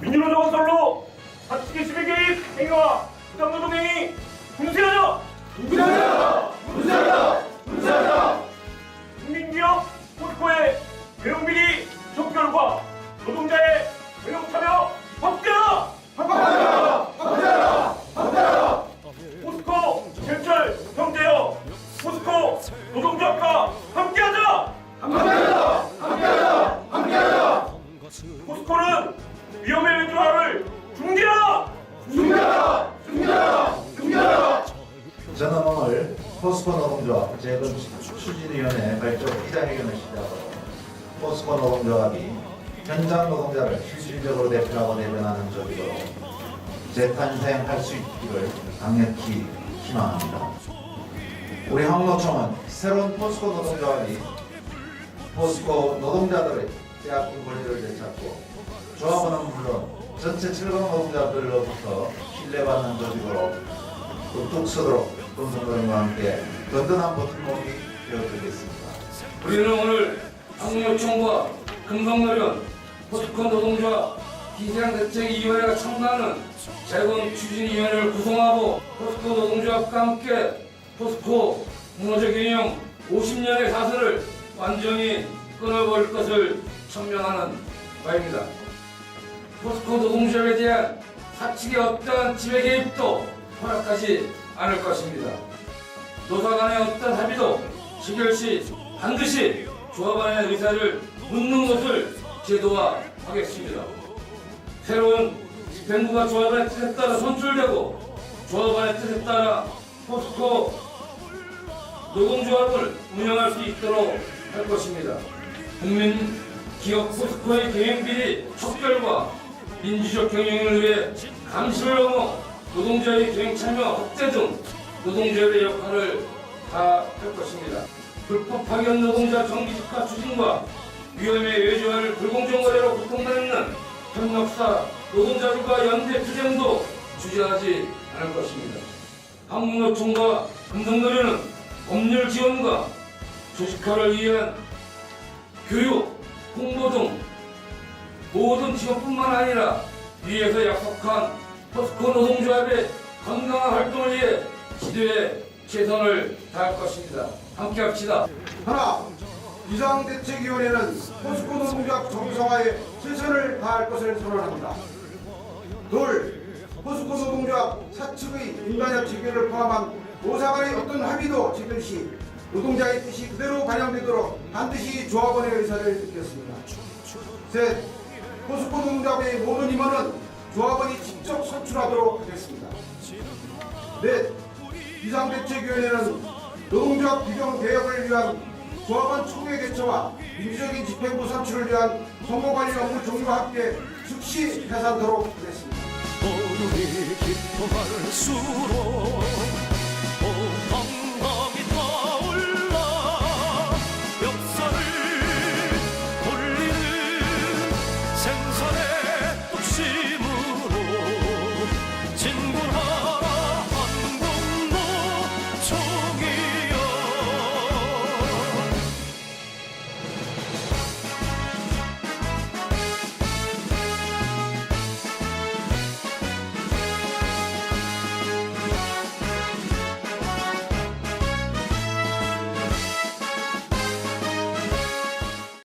민주노조 건설로 사측의 시민 개입 행위와 부당 노동 행위 중지하자! 중지하자! 중지하자! 중지하자! 국민기업 포스코의 외용 비리 촉결과 노동자의 외용 참여 확대하라! 확대하라! 확대하라! 확대하라! 포스코 제철 경제여 포스코 노동조합과 포스코는 위험의 외주화를 중지하라! 중지하라! 중지하라! 중지하라! 저는 오늘 포스코 노동조합 재건 추진위원회 발족 기자회견을 시작으로 포스코 노동조합이 현장 노동자를 실질적으로 대표하고 대변하는 조직으로 재탄생할 수 있기를 강력히 희망합니다. 우리 항노총은 새로운 포스코 노동조합이 포스코 노동자들의 빼앗긴 권리를 되찾고 조합원은 물론 전체 철강 노동자들 로부터 신뢰받는 조직으로 뚝뚝 서도록 동성들과 함께 든든한 버팀목이 되어드리겠습니다. 우리는 오늘 항로총과 금성노련 포스코 노동조합 기생대책위원회가 창단하는 재건 추진위원회를 구성하고 포스코 노동조합과 함께 포스코 문화적 개념 50년의 사슬을 완전히 끊어버릴 것을 천명하는 바입니다. 포스코 노동조합에 대한 사측의 어떠한 지배 개입도 허락하지 않을 것입니다. 노사 간의 어떤 합의도 시결 시 반드시 조합안의 의사를 묻는 것을 제도화하겠습니다. 새로운 집행부가 조합안의 뜻에 따라 선출되고 조합안의 뜻에 따라 포스코 노동조합을 운영할 수 있도록 할 것입니다. 국민 기업 포스코의 경영비리 척결과 민주적 경영을 위해 감시를 넘어 노동자의 경영 참여 확대 등 노동조합의 역할을 다 할 것입니다. 불법 파견 노동자 정기직화 추진과 위험의 외주화를 불공정 거래로 고통받는 협력사 노동자들과 연대 투쟁도 주저하지 않을 것입니다. 한국노총과 금성노래는 법률 지원과 조직화를 위한 교육, 홍보 등 모든 직업뿐만 아니라 위에서 약속한 포스코 노동조합의 건강한 활동을 위해 지도에 최선을 다할 것입니다. 함께 합시다. 하나, 비상대책위원회는 포스코 노동조합 정상화에 최선을 다할 것을 선언합니다. 둘, 포스코 노동조합 사측의 인간협 재결을 포함한 노사 간의 어떤 합의도 재결 시 노동자의 뜻이 그대로 반영되도록 반드시 조합원의 의사를 듣겠습니다. 셋, 포스코 노동조합의 모든 임원은 조합원이 직접 선출하도록 하겠습니다. 넷, 비상대책위원회는 노동조합 규정 개혁을 위한 조합원 총회 개최와 민주적인 집행부 선출을 위한 선거관리 업무 종료와 함께 즉시 해산토록 하겠습니다.